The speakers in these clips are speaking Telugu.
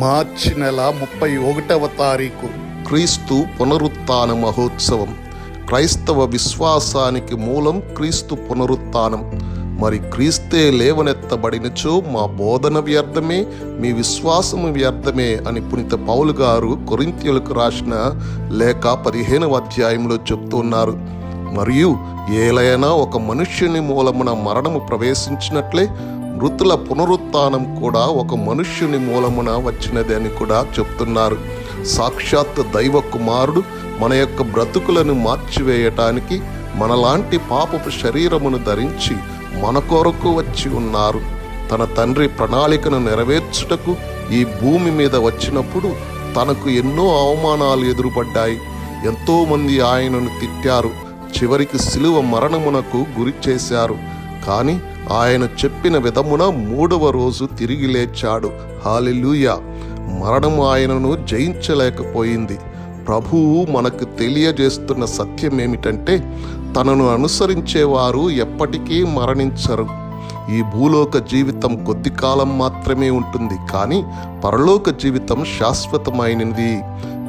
మార్చి నెల ముప్పై ఒకటవ తారీఖు. క్రీస్తు పునరుత్న మహోత్సవం. క్రైస్తవ విశ్వాసానికి మూలం క్రీస్తు పునరుత్నం. మరి క్రీస్తే లేవనెత్తబడినచో మా బోధన వ్యర్థమే మీ విశ్వాసము వ్యర్థమే అని పునిత పౌలు గారు కొరింథీయులకు రాసిన లేక పదిహేనవ అధ్యాయంలో చెప్తున్నారు మరియు ఏలైనా ఒక మనుష్యుని మూలమున మరణము ప్రవేశించినట్లే మృతుల పునరుత్థానం కూడా ఒక మనుష్యుని మూలమున వచ్చినది అని కూడా చెప్తున్నారు. సాక్షాత్ దైవ కుమారుడు మన యొక్క బ్రతుకులను మార్చివేయటానికి మనలాంటి పాపపు శరీరమును ధరించి మన కొరకు వచ్చి ఉన్నారు. తన తండ్రి ప్రణాళికను నెరవేర్చుటకు ఈ భూమి మీద వచ్చినప్పుడు తనకు ఎన్నో అవమానాలు ఎదురుపడ్డాయి. ఎంతోమంది ఆయనను తిట్టారు. చివరికి శిలువ మరణమునకు గురి చేశారు. కానీ ఆయన చెప్పిన విధమున మూడవ రోజు తిరిగి లేచాడు. హాలెలూయా. మరణం ఆయనను జయించలేకపోయింది. ప్రభువు మనకు తెలియజేస్తున్న సత్యం ఏమిటంటే తనను అనుసరించేవారు ఎప్పటికీ మరణించరు. ఈ భూలోక జీవితం కొద్ది కాలం మాత్రమే ఉంటుంది కానీ పరలోక జీవితం శాశ్వతమైనది.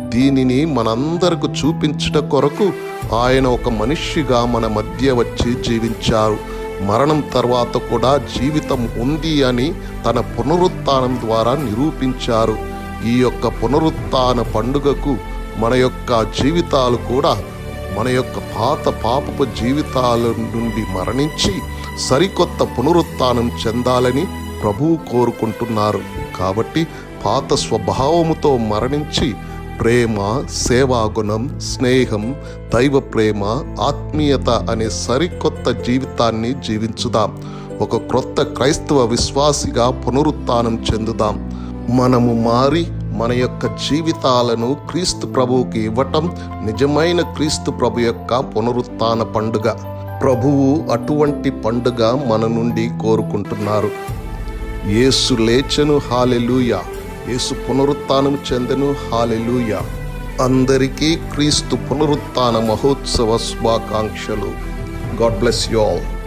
దీనిని మనందరకు చూపించుట కొరకు ఆయన ఒక మనిషిగా మన మధ్య వచ్చి జీవించారు. మరణం తర్వాత కూడా జీవితం ఉంది అని తన పునరుత్నం ద్వారా నిరూపించారు. ఈ యొక్క పునరుత్న పండుగకు మన యొక్క జీవితాలు కూడా మన యొక్క పాత పాపపు జీవితాల నుండి మరణించి సరికొత్త పునరుత్నం చెందాలని ప్రభువు కోరుకుంటున్నారు. కాబట్టి పాత స్వభావముతో మరణించి ప్రేమ సేవాగుణం స్నేహం దైవ ప్రేమ ఆత్మీయత అనే సరికొత్త జీవితాన్ని జీవించుదాం. ఒక క్రొత్త క్రైస్తవ విశ్వాసిగా పునరుత్నం చెందుదాం. మనము మారి మన యొక్క జీవితాలను క్రీస్తు ప్రభువుకి ఇవ్వటం నిజమైన క్రీస్తు ప్రభు యొక్క పునరుత్థాన పండుగ. ప్రభువు అటువంటి పండుగ మన నుండి కోరుకుంటున్నారు. యేసు లేచను హాలెలుయా. యేసు పునరుత్థానం చెందను. హాలెలూయా అందరికీ క్రీస్తు పునరుత్న మహోత్సవ శుభాకాంక్షలు. God bless you all.